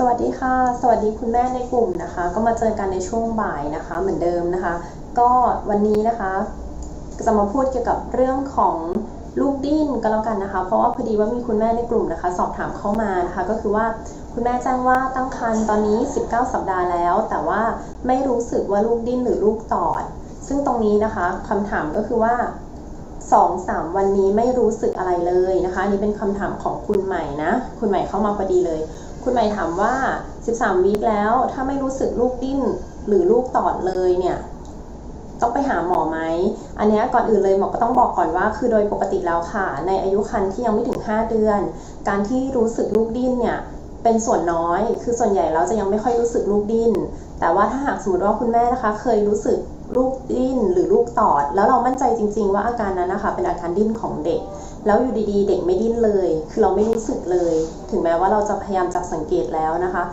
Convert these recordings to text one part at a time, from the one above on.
สวัสดีค่ะ สวัสดีคุณแม่ในกลุ่มนะคะ ก็มาเจอกันในช่วงบ่ายนะคะเหมือนเดิมนะคะ ก็วันนี้นะคะจะมาพูดเกี่ยวกับเรื่องของลูกดิ้นก็แล้วกันนะคะ เพราะว่าพอดีว่ามีคุณแม่ในกลุ่มนะคะ สอบถามเข้ามานะคะ ก็คือว่าคุณแม่แจ้งว่าตั้งครรภ์ตอนนี้ 19 สัปดาห์แล้ว แต่ว่าไม่รู้สึกว่าลูกดิ้นหรือลูกตอด ซึ่งตรงนี้นะคะคำถามก็คือว่าสองสามวันนี้ไม่รู้สึกอะไรเลยนะคะนนี้เป็นคำถามของคุณใหม่นะ คุณใหม่เข้ามาพอดีเลย คุณใหม่ถามว่า 13วีคแล้วถ้าไม่รู้สึกลูกดิ้นหรือลูกตอดเลยเนี่ยต้องไปหาหมอไหม อันเนี้ยก่อนอื่นเลยหมอก็ต้องบอกก่อนว่า คือโดยปกติแล้วค่ะ ในอายุครรภ์ที่ยังไม่ถึง 5 เดือน การที่รู้สึกลูกดิ้นเนี่ยเป็นส่วนน้อย คือส่วนใหญ่แล้วจะยังไม่ค่อยรู้สึกลูกดิ้น แต่ว่าถ้าหากสมมติว่าคุณแม่นะคะ เคยรู้สึก ลูกดิ้นหรือลูกตอด แล้วเรามั่นใจจริง ๆ ว่าอาการนั้นนะคะเป็นอาการดิ้นของเด็ก แล้วอยู่ดีๆ เด็กไม่ดิ้นเลย คือเราไม่รู้สึกเลย ถึงแม้ว่าเราจะพยายามจับสังเกตแล้วนะคะ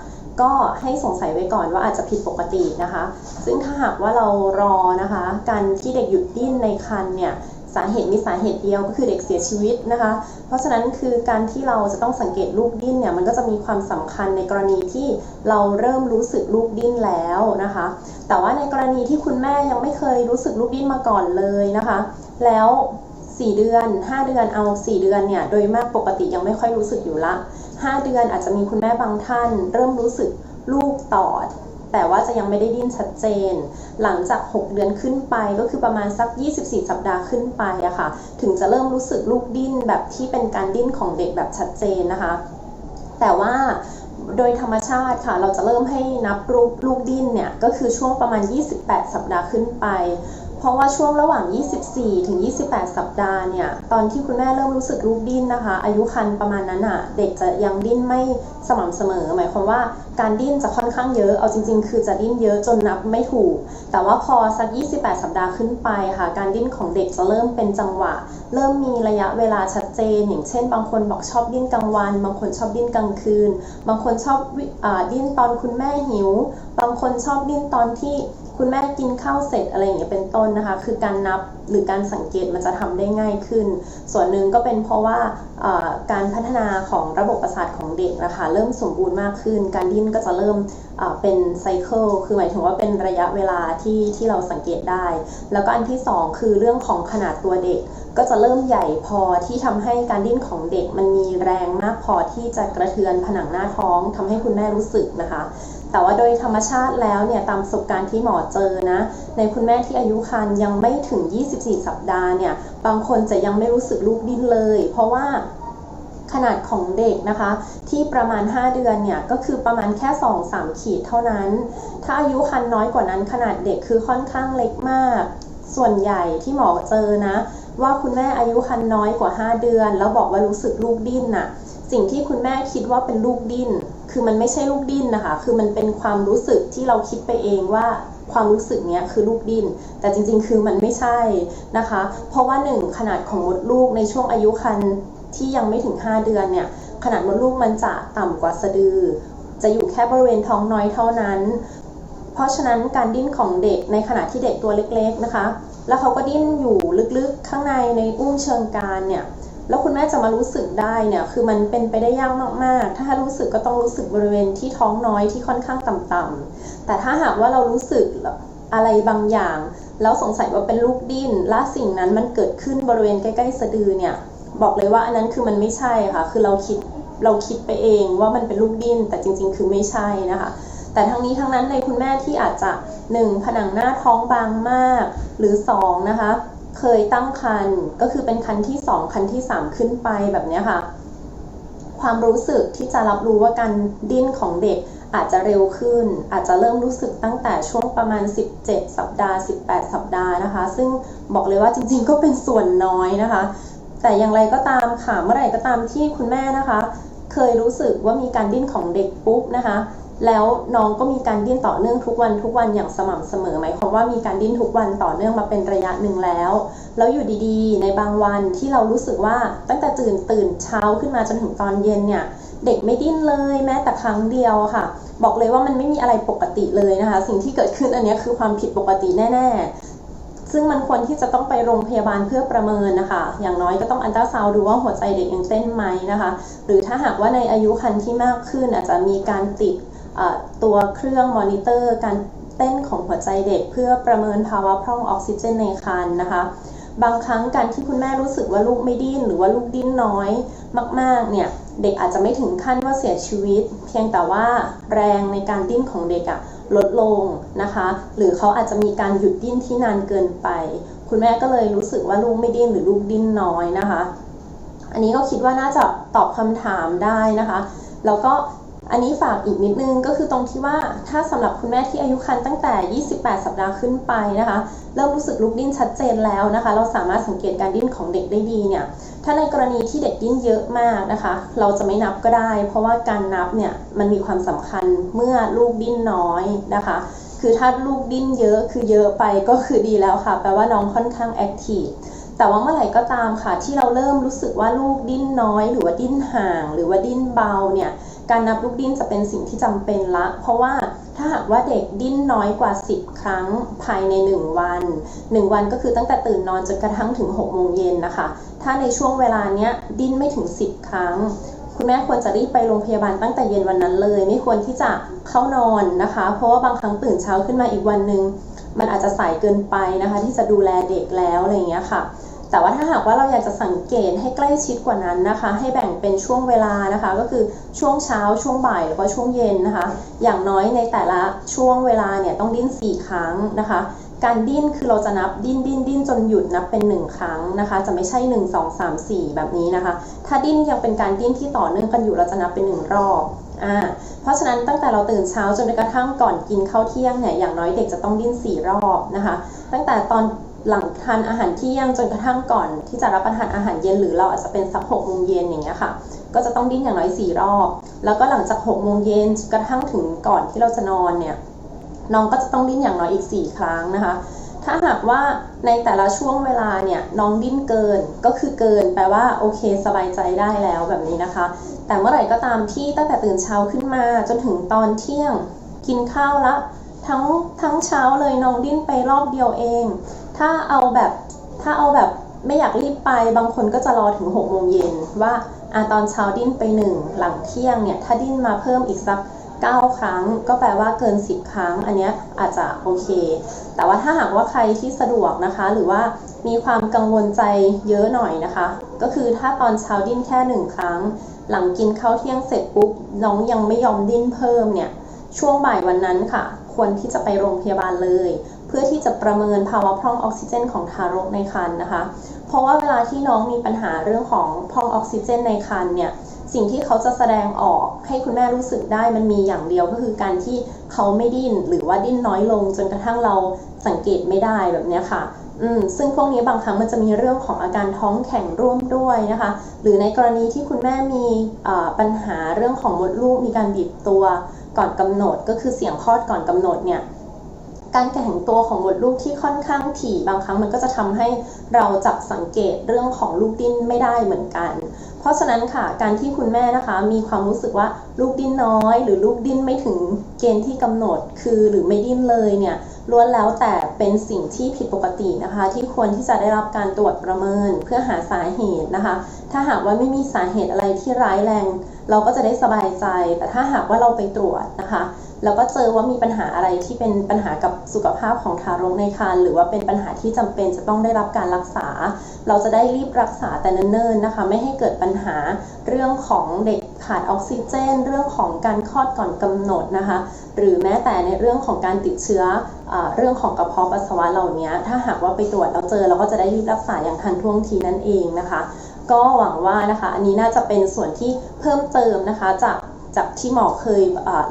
ก็ให้สงสัยไว้ก่อนว่าอาจจะผิดปกตินะคะ ซึ่งถ้าหากว่าเรารอนะคะ การที่เด็กหยุดดิ้นในครรภ์เนี่ย สาเหตุมีสาเหตุเดียวก็คือเด็กเสียชีวิตนะคะ เพราะฉะนั้นคือการที่เราจะต้องสังเกตลูกดิ้นเนี่ยมันก็จะมีความสำคัญในกรณีที่เราเริ่มรู้สึกลูกดิ้นแล้วนะคะ แต่ว่าในกรณีที่คุณแม่ยังไม่เคยรู้สึกลูกดิ้นมาก่อนเลยนะคะ แล้ว4เดือน 5 เดือนเอา 4 เดือนเนี่ยโดยมากปกติยังไม่ค่อยรู้สึกอยู่ละ 5 เดือนอาจจะมีคุณแม่บางท่าน เริ่มรู้สึกลูกตอด แต่ว่าจะยังไม่ได้ดิ้นชัดเจน หลังจาก 6 เดือนขึ้นไปก็คือประมาณสัก 24 สัปดาห์ขึ้นไปอะค่ะ ถึงจะเริ่มรู้สึกลูกดิ้นแบบที่เป็นการดิ้นของเด็กแบบชัดเจนนะคะ แต่ว่าโดยธรรมชาติค่ะ เราจะเริ่มให้นับรูปลูกดิ้นเนี่ย ก็คือช่วงประมาณ 28 สัปดาห์ขึ้นไป เพราะว่าช่วงระหว่าง 24 ถึง 28 สัปดาห์เนี่ย ตอนที่คุณแม่เริ่มรู้สึกลูกดิ้นนะคะ อายุครรภ์ประมาณนั้นอะ เด็กจะยังดิ้นไม่สม่ำเสมอ หมายความว่าการดิ้นจะค่อนข้างเยอะ เอาจริง ๆ คือจะดิ้นเยอะจนนับไม่ถูก แต่ว่าพอสัก 28 สัปดาห์ขึ้นไปค่ะ การดิ้นของเด็กจะเริ่มเป็นจังหวะ เริ่มมีระยะเวลาชัดเจน อย่างเช่น บางคนบอกชอบดิ้นกลางวัน บางคนชอบดิ้นกลางคืน บางคนชอบอดิ้นตอนคุณแม่หิว บางคนชอบดิ้นตอนที่ คุณแม่กินข้าวเสร็จอะไรอย่างเงี้ยเป็นต้นนะคะ คือการนับหรือการสังเกตมันจะทำได้ง่ายขึ้น ส่วนหนึ่งก็เป็นเพราะว่าการพัฒนาของระบบประสาทของเด็กนะคะเริ่มสมบูรณ์มากขึ้น การดิ้นก็จะเริ่มเป็นไซเคิลคือหมายถึงว่าเป็นระยะเวลาที่ที่เราสังเกตได้ แล้วก็อันที่สองคือเรื่องของขนาดตัวเด็ก ก็จะเริ่มใหญ่พอที่ทำให้การดิ้นของเด็กมันมีแรงมากพอที่จะกระเทือนผนังหน้าท้องทำให้คุณแม่รู้สึกนะคะ แต่ว่าโดยธรรมชาติแล้วเนี่ยตามประสบการณ์ที่หมอเจอนะ ในคุณแม่ที่อายุครรภ์ยังไม่ถึง 24 สัปดาห์เนี่ยบางคนจะยังไม่รู้สึกลูกดิ้นเลย เพราะว่าขนาดของเด็กนะคะ ที่ประมาณ 5 เดือนเนี่ยก็คือประมาณแค่ 2-3 ขีดเท่านั้น ถ้าอายุครรภ์น้อยกว่านั้น ขนาดเด็กคือค่อนข้างเล็กมาก ส่วนใหญ่ที่หมอเจอนะ ว่าคุณแม่อายุครรภ์น้อยกว่า 5 เดือน แล้วบอกว่ารู้สึกลูกดิ้นน่ะสิ่งที่คุณแม่คิดว่าเป็นลูกดิ้น คือมันไม่ใช่ลูกดิ้นนะคะ คือมันเป็นความรู้สึกที่เราคิดไปเองว่าความรู้สึกเนี้ยคือลูกดิ้น แต่จริงๆ คือมันไม่ใช่นะคะ เพราะว่าหนึ่งขนาดของมดลูกในช่วงอายุครรภ์ที่ยังไม่ถึง 5 เดือนเนี่ย ขนาดมดลูกมันจะต่ำกว่าสะดือ จะอยู่แค่บริเวณท้องน้อยเท่านั้น เพราะฉะนั้นการดิ้นของเด็กในขณะที่เด็กตัวเล็กๆนะคะ แล้วเขาก็ดิ้นอยู่ลึกๆข้างในในอุ้งเชิงกรานเนี่ย แล้วคุณแม่จะมารู้สึกได้เนี่ยคือมันเป็นไปได้ยากมากๆ ถ้ารู้สึกก็ต้องรู้สึกบริเวณที่ท้องน้อยที่ค่อนข้างต่ำๆแต่ถ้าหากว่าเรารู้สึกอะไรบางอย่าง แล้วสงสัยว่าเป็นลูกดิ้นและสิ่งนั้นมันเกิดขึ้นบริเวณใกล้ๆสะดือเนี่ยบอกเลยว่าอันนั้นคือมันไม่ใช่ค่ะ คือเราคิดเราคิดไปเองว่ามันเป็นลูกดิ้นแต่จริง ๆ คือไม่ใช่นะคะ แต่ทั้งนี้ทั้งนั้นในคุณแม่ที่อาจจะ 1. ผนังหน้าท้องบางมาก หรือ 2. นะคะ เคยตั้งครรภ์ก็คือเป็นครรภ์ที่ 2ครรภ์ที่ 3 ขึ้นไปแบบนี้ค่ะ ความรู้สึกที่จะรับรู้ว่าการดิ้นของเด็กอาจจะเร็วขึ้น อาจจะเริ่มรู้สึกตั้งแต่ช่วงประมาณ 17 สัปดาห์ 18 สัปดาห์นะคะ ซึ่งบอกเลยว่าจริงๆ ก็เป็นส่วนน้อยนะคะ แต่อย่างไรก็ตามค่ะ เมื่อไหร่ก็ตามที่คุณแม่นะคะ เคยรู้สึกว่ามีการดิ้นของเด็กปุ๊บนะคะ แล้วน้องก็มีการดิ้นต่อเนื่องทุกวันทุกวันอย่างสม่ำเสมอหมายความว่ามีการดิ้นทุกวันต่อเนื่องมาเป็นระยะหนึ่งแล้ว แล้วอยู่ดีๆ ในบางวันที่เรารู้สึกว่าตั้งแต่ตื่นตื่นเช้าขึ้นมาจนถึงตอนเย็นเนี่ยเด็กไม่ดิ้นเลยแม้แต่ครั้งเดียวค่ะ บอกเลยว่ามันไม่มีอะไรปกติเลยนะคะ สิ่งที่เกิดขึ้นอันนี้คือความผิดปกติแน่ๆ ซึ่งมันควรที่จะต้องไปโรงพยาบาลเพื่อประเมินนะคะ อย่างน้อยก็ต้องอันตราซาวดูว่าหัวใจเด็กยังเต้นไหมนะคะ หรือถ้าหากว่าในอายุครรภ์ที่มากขึ้นอาจจะมีการติด ตัวเครื่องมอนิเตอร์การเต้นของหัวใจเด็ก เพื่อประเมินภาวะพร่องออกซิเจนในครรภ์นะคะ บางครั้งการที่คุณแม่รู้สึกว่าลูกไม่ดิ้นหรือว่าลูกดิ้นน้อยมากๆเนี่ยเด็กอาจจะไม่ถึงขั้นว่าเสียชีวิต เพียงแต่ว่าแรงในการดิ้นของเด็กอะลดลงนะคะ หรือเขาอาจจะมีการหยุดดิ้นที่นานเกินไป คุณแม่ก็เลยรู้สึกว่าลูกไม่ดิ้นหรือลูกดิ้นน้อยนะคะ อันนี้ก็คิดว่าน่าจะตอบคำถามได้นะคะ แล้วก็ อันนี้ฝากอีกนิดนึงก็คือตรงที่ว่าถ้าสำหรับคุณแม่ที่อายุครรภ์ตั้งแต่ 28 สัปดาห์ขึ้นไปนะคะ เริ่มรู้สึกลุกดิ้นชัดเจนแล้วนะคะ เราสามารถสังเกตการดิ้นของเด็กได้ดีเนี่ยถ้าในกรณีที่เด็กดิ้นเยอะมากนะคะ เราจะไม่นับก็ได้ เพราะว่าการนับเนี่ยมันมีความสำคัญเมื่อลูกดิ้นน้อยนะคะ คือถ้าลูกดิ้นเยอะคือเยอะไปก็คือดีแล้วค่ะ แปลว่าน้องค่อนข้างแอคทีฟแต่ว่าเมื่อไหร่ก็ตามค่ะที่เราเริ่มรู้สึกว่าลูกดิ้นน้อย หรือว่าดิ้นห่าง หรือว่าดิ้นเบาเนี่ย การนับลูกดิ้นจะเป็นสิ่งที่จำเป็นละ เพราะว่าถ้าหากว่าเด็กดิ้นน้อยกว่า 10 ครั้งภายใน 1 วัน 1 วันก็คือตั้งแต่ตื่นนอนจนกระทั่งถึง6โมงเย็นนะคะ ถ้าในช่วงเวลาเนี้ยดิ้นไม่ถึง 10 ครั้ง คุณแม่ควรจะรีบไปโรงพยาบาลตั้งแต่เย็นวันนั้นเลย ไม่ควรที่จะเข้านอนนะคะ เพราะว่าบางครั้งตื่นเช้าขึ้นมาอีกวันหนึ่งมันอาจจะสายเกินไปนะคะ ที่จะดูแลเด็กแล้วอะไรอย่างเงี้ยค่ะ แต่ว่าถ้าหากว่าเราอยากจะสังเกตให้ใกล้ชิดกว่านั้นนะคะ ให้แบ่งเป็นช่วงเวลานะคะ ก็คือช่วงเช้าช่วงบ่ายแล้วก็ช่วงเย็นนะคะ อย่างน้อยในแต่ละช่วงเวลาเนี่ยต้องดิ้น 4 ครั้งนะคะ การดิ้นคือเราจะนับดิ้นดิ้นดิ้นจนหยุดนับเป็น 1 ครั้งนะคะ จะไม่ใช่ 1 2 3 4 แบบนี้นะคะ ถ้าดิ้นยังเป็นการดิ้นที่ต่อเนื่องกันอยู่เราจะนับเป็น 1 รอบอ่าเพราะฉะนั้นตั้งแต่เราตื่นเช้าจนกระทั่งก่อนกินข้าวเที่ยงเนี่ยอย่างน้อยเด็กจะต้องดิ้น 4 รอบนะคะ ตั้งแต่ตอน หลังทานอาหารเที่ยงจนกระทั่งก่อน ที่จะรับประทานอาหารเย็นหรือเราอาจจะเป็นสักหกโมงเย็นอย่างเงี้ยค่ะ ก็จะต้องดิ้นอย่างน้อย4รอบ แล้วก็หลังจาก6โมงเย็นกระทั่งถึงก่อนที่เราจะนอนเนี่ยน้องก็จะต้องดิ้นอย่างน้อยอีก 4 ครั้งนะคะ ถ้าหากว่าในแต่ละช่วงเวลาเนี่ยน้องดิ้นเกินก็คือเกินแปลว่าโอเคสบายใจได้แล้วแบบนี้นะคะ แต่เมื่อไหร่ก็ตามที่ตั้งแต่ตื่นเช้าขึ้นมา จนถึงตอนเที่ยงกินข้าวละทั้งทั้งเช้าเลยน้องดิ้นไปรอบเดียวเอง ถ้าเอาแบบถ้าเอาแบบไม่อยากรีบไปบางคนก็จะรอถึง6โมงเย็นว่าอะตอนเช้าดิ้นไปหนึ่งหลังเที่ยงเนี่ยถ้าดิ้นมาเพิ่มอีกสัก 9 ครั้ง ก็แปลว่าเกิน 10 ครั้ง อันเนี้ยอาจจะโอเค แต่ว่าถ้าหากว่าใครที่สะดวกนะคะ หรือว่ามีความกังวลใจเยอะหน่อยนะคะ ก็คือถ้าตอนเช้าดิ้นแค่หนึ่งครั้ง หลังกินข้าวเที่ยงเสร็จปุ๊บน้องยังไม่ยอมดิ้นเพิ่มเนี่ยช่วงบ่ายวันนั้นค่ะ ควรที่จะไปโรงพยาบาลเลย พื่อที่จะประเมินภาวะพร่องออกซิเจนของทารกในครรภ์นะคะ เพราะว่าเวลาที่น้องมีปัญหาเรื่องของพร่องออกซิเจนในครรภ์เนี่ยสิ่งที่เขาจะแสดงออกให้คุณแม่รู้สึกได้มันมีอย่างเดียวก็คือการที่เขาไม่ดิ้นหรือว่าดิ้นน้อยลงจนกระทั่งเราสังเกตไม่ได้แบบนี้ค่ะอืมซึ่งพวกนี้บางครั้งมันจะมีเรื่องของอาการท้องแข็งร่วมด้วยนะคะ หรือในกรณีที่คุณแม่มีปัญหาเรื่องของมดลูกมีการบีบตัวก่อนกำหนดก็คือเสียงคลอดก่อนกำหนดเนี่ย การแข็งตัวของมดลูกที่ค่อนข้างถี่บางครั้งมันก็จะทำให้เราจับสังเกตเรื่องของลูกดิ้นไม่ได้เหมือนกัน เพราะฉะนั้นค่ะการที่คุณแม่นะคะ มีความรู้สึกว่าลูกดิ้นน้อย หรือลูกดิ้นไม่ถึงเกณฑ์ที่กำหนดคือหรือไม่ดิ้นเลยเนี่ยล้วนแล้วแต่เป็นสิ่งที่ผิดปกตินะคะ ที่ควรที่จะได้รับการตรวจประเมินเพื่อหาสาเหตุนะคะ ถ้าหากว่าไม่มีสาเหตุอะไรที่ร้ายแรง เราก็จะได้สบายใจ แต่ถ้าหากว่าเราไปตรวจนะคะ แล้วก็เจอว่ามีปัญหาอะไรที่เป็นปัญหากับสุขภาพของทารกในครรภ์หรือว่าเป็นปัญหาที่จำเป็นจะต้องได้รับการรักษา เราจะได้รีบรักษาแต่เนิ่นๆนะคะ ไม่ให้เกิดปัญหาเรื่องของเด็กขาดออกซิเจน เรื่องของการคลอดก่อนกำหนดนะคะ หรือแม้แต่ในเรื่องของการติดเชื้ออเรื่องของกระเพาะปัสสาวะเหล่านี้ถ้าหากว่าไปตรวจเราเจอเราก็จะได้รีบรักษาอย่างทันท่วงทีนั่นเองนะคะ ก็หวังว่านะคะ อันนี้น่าจะเป็นส่วนที่เพิ่มเติมนะคะจาก จากที่หมอเคย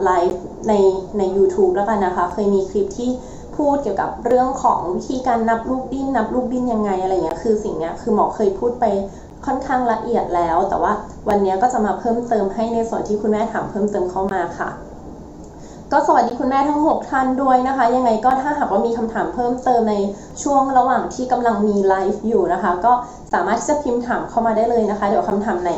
ไลฟ์ในใน u t u b e แล้วกันนะคะ เคยมีคลิปที่พูดเกี่ยวกับเรื่องของวิธีการนับลูกดิ้นนับลูกดิ้นยังไงอะไรเงี้ยคือสิ่งเนี้ยคือหมอเคยพูดไปค่อนข้างละเอียดแล้ว แต่ว่าวันนี้ก็จะมาเพิ่มเติมให้ในส่วนที่คุณแม่ถามเพิ่มเติมเข้ามาค่ะ ก็สวัสดีคุณแม่ทั้ง 6 ท่านด้วยนะคะ ยังไงก็ถ้าหากว่ามีคำถามเพิ่มเติมในช่วงระหว่างที่กำลังมีไลฟ์อยู่นะคะ ก็สามารถที่จะพิมพ์ถามเข้ามาได้เลยนะคะ เดี๋ยวคำถามไหน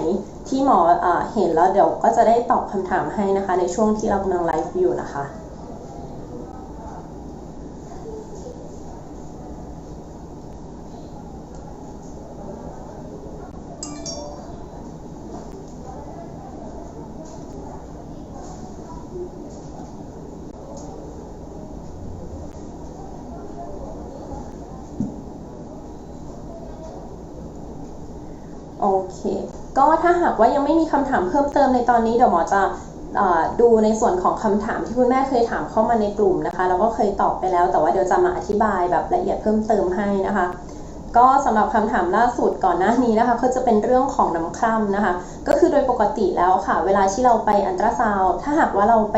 ที่หมออเห็นแล้วเดี๋ยวก็จะได้ตอบคำถามให้นะคะ ในช่วงที่เรากำลังไลฟ์อยู่นะคะ โอ เคก็ถ้าหากว่ายังไม่มีคำถามเพิ่มเติมในตอนนี้เดี๋ยวหมอจะดูในส่วนของคำถามที่คุณแม่เคยถามเข้ามาในกลุ่มนะคะแล้วก็เคยตอบไปแล้ว แต่ว่าเดี๋ยวจะมาอธิบายแบบละเอียดเพิ่มเติมให้นะคะ ก็สำหรับคำถามล่าสุดก่อนหน้านี้นะคะ ก็จะเป็นเรื่องของน้ำคร่ำนะคะ ก็คือโดยปกติแล้วค่ะ เวลาที่เราไปอันตราซาวถ้าหากว่าเราไป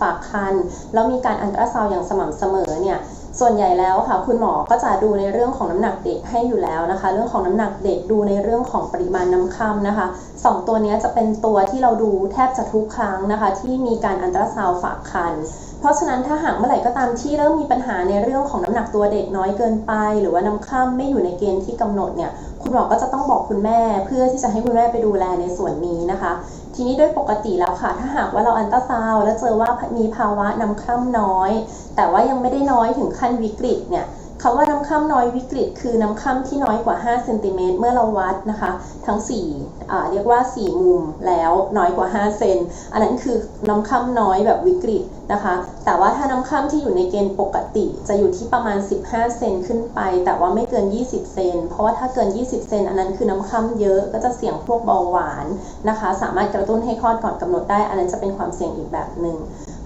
ฝากคันแล้วมีการอันตราซาวอย่างสม่ำเสมอเนี่ย ส่วนใหญ่แล้วค่ะ คุณหมอก็จะดูในเรื่องของน้ำหนักเด็กให้อยู่แล้วนะคะ เรื่องของน้ำหนักเด็กดูในเรื่องของปริมาณน้ำค่ำนะคะสองตัวนี้จะเป็นตัวที่เราดูแทบจะทุกครั้งนะคะ ที่มีการอันตราซาวฝากคันเพราะฉะนั้นถ้าหากเมื่อไหร่ก็ตามที่เริ่มมีปัญหาในเรื่องของน้ำหนักตัวเด็กน้อยเกินไป หรือว่าน้ำค่ำไม่อยู่ในเกณฑ์ที่กำหนดเนี่ยคุณหมอก็จะต้องบอกคุณแม่เพื่อที่จะให้คุณแม่ไปดูแลในส่วนนี้นะคะ ทีนี้โดยปกติแล้วค่ะ ถ้าหากว่าเราอันตราซาวแล้วเจอว่ามีภาวะน้ำคร่ำน้อย แต่ว่ายังไม่ได้น้อยถึงขั้นวิกฤตเนี่ย คำว่าน้ำคร่ำน้อยวิกฤต คือน้ำค่ำที่น้อยกว่า5เซนติเมตรเมื่อเราวัดนะคะ ทั้ง4อ่เรียกว่า 4 มุมแล้วน้อยกว่า 5 เซนอันนั้นคือน้ำค่ำน้อยแบบวิกฤตนะคะ แต่ว่าถ้าน้ำค่ำที่อยู่ในเกณฑ์ปกติ จะอยู่ที่ประมาณ 15 เซนขึ้นไป แต่ว่าไม่เกิน 20 เซนเพราะว่าถ้าเกิน 20 เซนอันนั้นคือน้ำค่ำเยอะก็จะเสี่ยงพวกเบาหวานนะคะ สามารถกระตุ้นให้คลอดก่อนกำหนดได้ อันนั้นจะเป็นความเสี่ยงอีกแบบหนึ่ง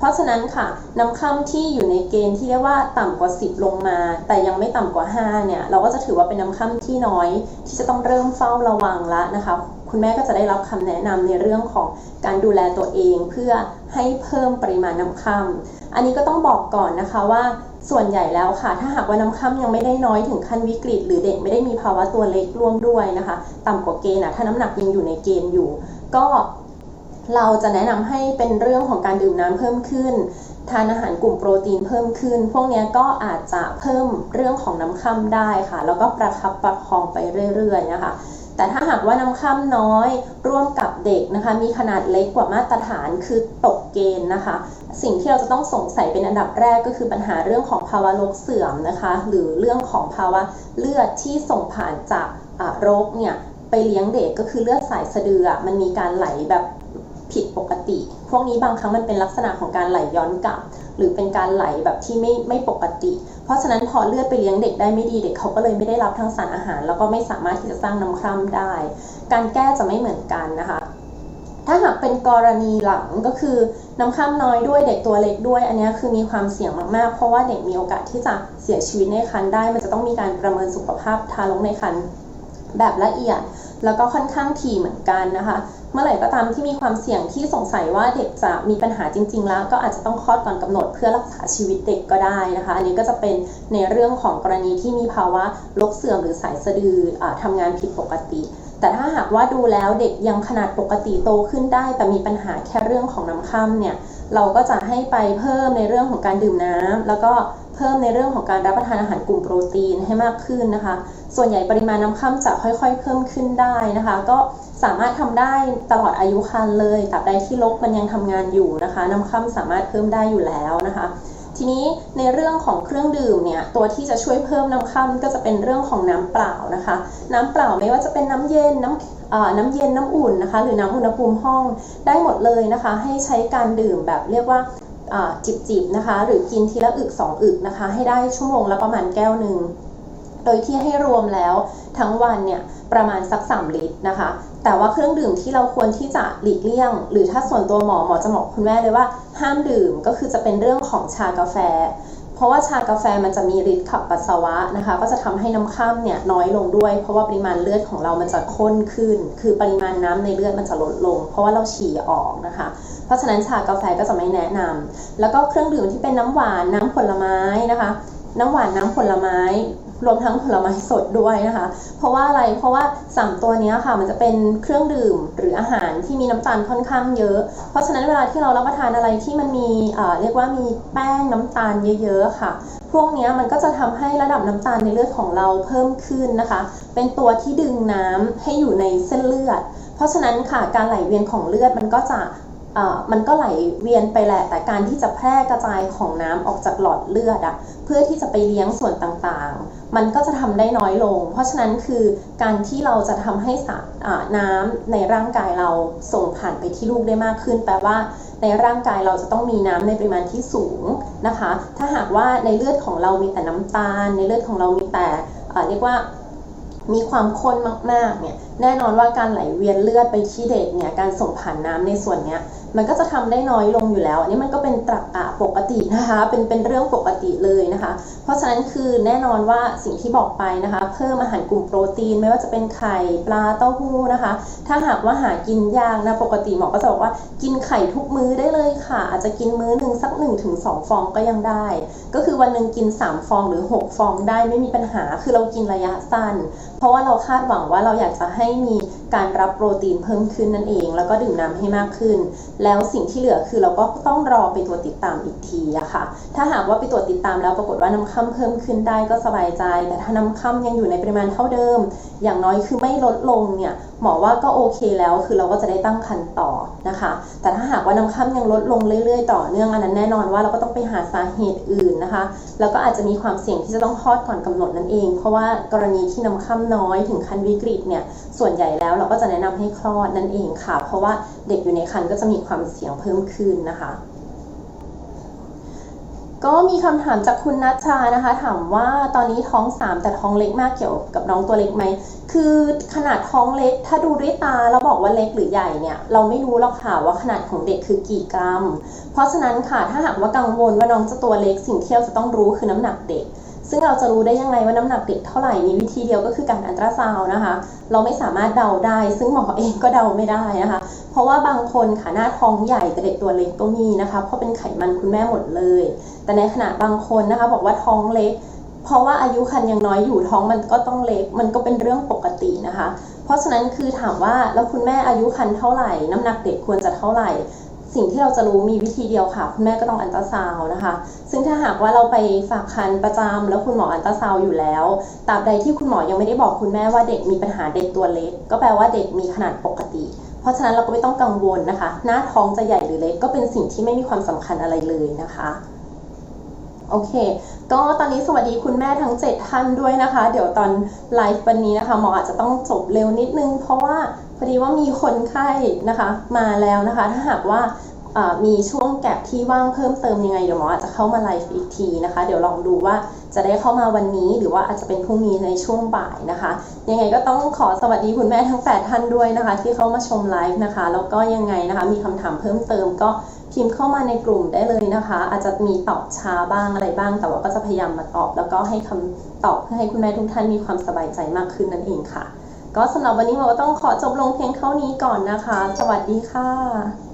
เพราะฉะนั้นค่ะน้ำค่ำที่อยู่ในเกณฑ์ที่เรียกว่าต่ำกว่า 10 ลงมา แต่ยังไม่ต่ำกว่า 5 เนี่ย เราก็จะถือว่าเป็นน้ำค่ำที่น้อย ที่จะต้องเริ่มเฝ้าระวังละนะคะ คุณแม่ก็จะได้รับคำแนะนำในเรื่องของการดูแลตัวเอง เพื่อให้เพิ่มปริมาณน้ำค่ำอันนี้ก็ต้องบอกก่อนนะคะว่าส่วนใหญ่แล้วค่ะ ถ้าหากว่าน้ำค่ำยังไม่ได้น้อยถึงขั้นวิกฤต หรือเด็กไม่ได้มีภาวะตัวเล็กร่วมด้วยนะคะ ต่ำกว่าเกณฑ์นะถ้าน้ำหนักยังอยู่ในเกณฑ์อยู่ ก็ เราจะแนะนำให้เป็นเรื่องของการดื่มน้ำเพิ่มขึ้น ทานอาหารกลุ่มโปรตีนเพิ่มขึ้น พวกนี้ก็อาจจะเพิ่มเรื่องของน้ำค่ำได้ค่ะ แล้วก็ประคับประคองไปเรื่อยๆนะคะ แต่ถ้าหากว่าน้ำค่ำน้อยร่วมกับเด็กนะคะ มีขนาดเล็กกว่ามาตรฐานคือตกเกณฑ์นะคะ สิ่งที่เราจะต้องสงสัยเป็นอันดับแรกก็คือปัญหาเรื่องของภาวะโรคเสื่อมนะคะ หรือเรื่องของภาวะเลือดที่ส่งผ่านจากโรคเนี่ยไปเลี้ยงเด็กก็คือเลือดสายสะดือมันมีการไหลแบบ ผิดปกติ พวกนี้บางครั้งมันเป็นลักษณะของการไหลย้อนกลับ หรือเป็นการไหลแบบที่ไม่ไม่ปกติ เพราะฉะนั้นพอเลือดไปเลี้ยงเด็กได้ไม่ดีเด็กเขาก็เลยไม่ได้รับทั้งสารอาหาร แล้วก็ไม่สามารถที่จะสร้างน้ำคร่ำได้ การแก้จะไม่เหมือนกันนะคะถ้าหากเป็นกรณีหลังก็คือน้ำค่ำน้อยด้วยเด็กตัวเล็กด้วย อันนี้คือมีความเสี่ยงมากๆ เพราะว่าเด็กมีโอกาสที่จะเสียชีวิตในครรภ์ได้ มันจะต้องมีการประเมินสุขภาพทารกในครรภ์แบบละเอียด แล้วก็ค่อนข้างถี่เหมือนกันนะคะ เมื่อไหร่ก็ตามที่มีความเสี่ยงที่สงสัยว่าเด็กจะมีปัญหาจริง ๆ แล้ว ก็อาจจะต้องคลอดก่อนกำหนดเพื่อรักษาชีวิตเด็กก็ได้นะคะ อันนี้ก็จะเป็นในเรื่องของกรณีที่มีภาวะโรคเสื่อมหรือสายสะดืออาทำงานผิดปกติ แต่ถ้าหากว่าดูแล้วเด็กยังขนาดปกติโตขึ้นได้ แต่มีปัญหาแค่เรื่องของน้ำค่ำเนี่ยเราก็จะให้ไปเพิ่มในเรื่องของการดื่มน้ำแล้วก็เพิ่มในเรื่องของการรับประทานอาหารกลุ่มโปรตีนให้มากขึ้นนะคะ ส่วนใหญ่ปริมาณน้ำค่ำจะค่อยๆ เพิ่มขึ้นได้นะคะ ก็สามารถทำได้ตลอดอายุครรภ์เลยตราบใดที่ลกมันยังทำงานอยู่นะคะ น้ำค่ำสามารถเพิ่มได้อยู่แล้วนะคะ ทีนี้ในเรื่องของเครื่องดื่มเนี่ยตัวที่จะช่วยเพิ่มน้ำค่ำก็จะเป็นเรื่องของน้ำเปล่านะคะ น้ำเปล่าไม่ว่าจะเป็นน้ำเย็นน้ำน้ำเย็นน้ำอุ่นนะคะ หรือน้ำอุณหภูมิห้องได้หมดเลยนะคะ ให้ใช้การดื่มแบบเรียกว่าอ่าจิบๆนะคะ หรือกินทีละอึกสองอึกนะคะ ให้ได้ชั่วโมงละประมาณแก้วหนึ่ง โดยที่ให้รวมแล้วทั้งวันเนี่ยประมาณสัก 3 ลิตรนะคะ แต่ว่าเครื่องดื่มที่เราควรที่จะหลีกเลี่ยง หรือถ้าส่วนตัวหมอหมอจะบอกคุณแม่เลยว่า ห้ามดื่มก็คือจะเป็นเรื่องของชากาแฟ เพราะว่าชากาแฟมันจะมีฤทธิ์ขับปัสสาวะนะคะ ก็จะทำให้น้ำข้ามเนี่ยน้อยลงด้วย เพราะว่าปริมาณเลือดของเรามันจะข้นขึ้น คือปริมาณน้ำในเลือดมันจะลดลง เพราะว่าเราฉี่ออกนะคะ เพราะฉะนั้นชากาแฟก็จะไม่แนะนำแล้วก็เครื่องดื่มที่เป็นน้ำหวานน้ำผลไม้นะคะน้ำหวานน้ำผลไม้ รวมทั้งผลไม้สดด้วยนะคะ เพราะว่าอะไรเพราะว่าสามตัวนี้ค่ะมันจะเป็นเครื่องดื่มหรืออาหารที่มีน้ำตาลค่อนข้างเยอะ เพราะฉะนั้นเวลาที่เรารับประทานอะไรที่มันมีเรียกว่ามีแป้งน้ำตาลเยอะๆค่ะ พวกนี้มันก็จะทำให้ระดับน้ำตาลในเลือดของเราเพิ่มขึ้นนะคะ เป็นตัวที่ดึงน้ำให้อยู่ในเส้นเลือด เพราะฉะนั้นค่ะการไหลเวียนของเลือดมันก็จะ มันก็ไหลเวียนไปแหละ แต่การที่จะแพร่กระจายของน้ำออกจากหลอดเลือดอะเพื่อที่จะไปเลี้ยงส่วนต่างๆ มันก็จะทำได้น้อยลง เพราะฉะนั้นคือการที่เราจะทำให้สารอ่าน้ำในร่างกายเราส่งผ่านไปที่ลูกได้มากขึ้น แปลว่าในร่างกายเราจะต้องมีน้ำในปริมาณที่สูงนะคะ ถ้าหากว่าในเลือดของเรามีแต่น้ำตาล ในเลือดของเรามีแต่เรียกว่ามีความข้นมากๆเนี่ยแน่นอนว่าการไหลเวียนเลือดไปที่เด็กเนี่ยการส่งผ่านน้ำในส่วนเนี้ย มันก็จะทำได้น้อยลงอยู่แล้ว อันนี้มันก็เป็นตรรกะปกตินะคะ เป็นเป็นเรื่องปกติเลยนะคะ เพราะฉะนั้นคือแน่นอนว่าสิ่งที่บอกไปนะคะ เพิ่มอาหารกลุ่มโปรตีน ไม่ว่าจะเป็นไข่ปลาเต้าหู้นะคะ ถ้าหากว่าหากินยากนะปกติหมอก็จะบอกว่ากินไข่ทุกมื้อได้เลยค่ะ อาจจะกินมื้อหนึ่งสัก1นถึงสฟองก็ยังได้ ก็คือวันหนึ่งกิน 3 ฟองหรือ 6 ฟองได้ไม่มีปัญหาคือเรากินระยะสั้น เพราะว่าเราคาดหวังว่าเราอยากจะให้มีการรับโปรตีนเพิ่มขึ้นนั่นเอง แล้วก็ดื่มน้ำให้มากขึ้น แล้วสิ่งที่เหลือคือเราก็ต้องรอไปตรวจติดตามอีกทีอะค่ะ ถ้าหากว่าไปตรวจติดตามแล้วปรากฏว่าน้ำค่ำเพิ่มขึ้นได้ก็สบายใจ แต่ถ้าน้ำค่ำยังอยู่ในปริมาณเท่าเดิม อย่างน้อยคือไม่ลดลงเนี่ย หมอว่าก็โอเคแล้ว คือเราก็จะได้ตั้งครรภ์ต่อนะคะ แต่ถ้าหากว่าน้ำค่ำยังลดลงเรื่อยๆ ต่อเนื่องอันนั้นแน่นอนว่าเราก็ต้องไปหาสาเหตุอื่นนะคะ แล้วก็อาจจะมีความเสี่ยงที่จะต้องคลอดก่อนกำหนดนั่นเอง เพราะว่ากรณีที่น้ำค่ำน้อยถึงขั้นวิกฤตเนี่ยส่วนใหญ่แล้วเราก็จะแนะนำให้คลอดนั่นเองค่ะ เพราะว่าเด็กอยู่ในครรภ์ก็จะมีความเสี่ยงเพิ่มขึ้นนะคะ ก็มีคำถามจากคุณนัชชานะคะ ถามว่าตอนนี้ท้องสามแต่ท้องเล็กมากเกี่ยวกับน้องตัวเล็กไหม คือขนาดท้องเล็ก ถ้าดูด้วยตาเราบอกว่าเล็กหรือใหญ่เนี่ย เราไม่รู้หรอกค่ะว่าขนาดของเด็กคือกี่กรัม เพราะฉะนั้นค่ะถ้าหากว่ากังวลว่าน้องจะตัวเล็กสิ่งที่เราจะต้องรู้คือน้ำหนักเด็ก ซึ่งเราจะรู้ได้ยังไงว่าน้ำหนักเด็กเท่าไหร่มีวิธีเดียวก็คือการอันตราซาวนะคะ เราไม่สามารถเดาได้ ซึ่งหมอเองก็เดาไม่ได้นะคะ เพราะว่าบางคนค่ะหน้าท้องใหญ่แต่เด็กตัวเล็กก็มีนะคะ เพราะเป็นไขมันคุณแม่หมดเลย แต่ในขณะบางคนนะคะ บอกว่าท้องเล็กเพราะว่าอายุครรภ์ยังน้อยอยู่ท้องมันก็ต้องเล็ก มันก็เป็นเรื่องปกตินะคะ เพราะฉะนั้นคือถามว่าแล้วคุณแม่อายุครรภ์เท่าไหร่ น้ำหนักเด็กควรจะเท่าไหร่ สิ่งที่เราจะรู้มีวิธีเดียวค่ะ คุณแม่ก็ต้องอันตราซาวนะคะ ซึ่งถ้าหากว่าเราไปฝากคันประจำแล้วคุณหมออันตราซาวอยู่แล้วตราบใดที่คุณหมอยังไม่ได้บอกคุณแม่ว่าเด็กมีปัญหาเด็กตัวเล็ก ก็แปลว่าเด็กมีขนาดปกติ เพราะฉะนั้นเราก็ไม่ต้องกังวลนะคะ หน้าท้องจะใหญ่หรือเล็กก็เป็นสิ่งที่ไม่มีความสำคัญอะไรเลยนะคะโอเค ก็ตอนนี้สวัสดีคุณแม่ทั้ง 7 ท่านด้วยนะคะ เดี๋ยวตอนไลฟ์วันนี้นะคะหมออาจจะต้องจบเร็วนิดนึง เพราะว่าพอดีว่ามีคนไข้นะคะมาแล้วนะคะ ถ้าหากว่า มีช่วงแก็บที่ว่างเพิ่มเติมยังไงเดี๋ยวหมออาจจะเข้ามาไลฟ์อีกทีนะคะ เดี๋ยวลองดูว่าจะได้เข้ามาวันนี้หรือว่าอาจจะเป็นพรุ่งนี้ในช่วงบ่ายนะคะ ยังไงก็ต้องขอสวัสดีคุณแม่ทั้ง 8 ท่านด้วยนะคะ ที่เข้ามาชมไลฟ์นะคะแล้วก็ยังไงนะคะ มีคำถามเพิ่มเติมก็พิมพ์เข้ามาในกลุ่มได้เลยนะคะ อาจจะมีตอบช้าบ้างอะไรบ้าง แต่ว่าก็จะพยายามมาตอบ แล้วก็ให้คำตอบเพื่อให้คุณแม่ทุกท่านมีความสบายใจมากขึ้นนั่นเองค่ะ ก็สำหรับวันนี้หมอก็ต้องขอจบลงเพียงเท่านี้ก่อนนะคะ สวัสดีค่ะ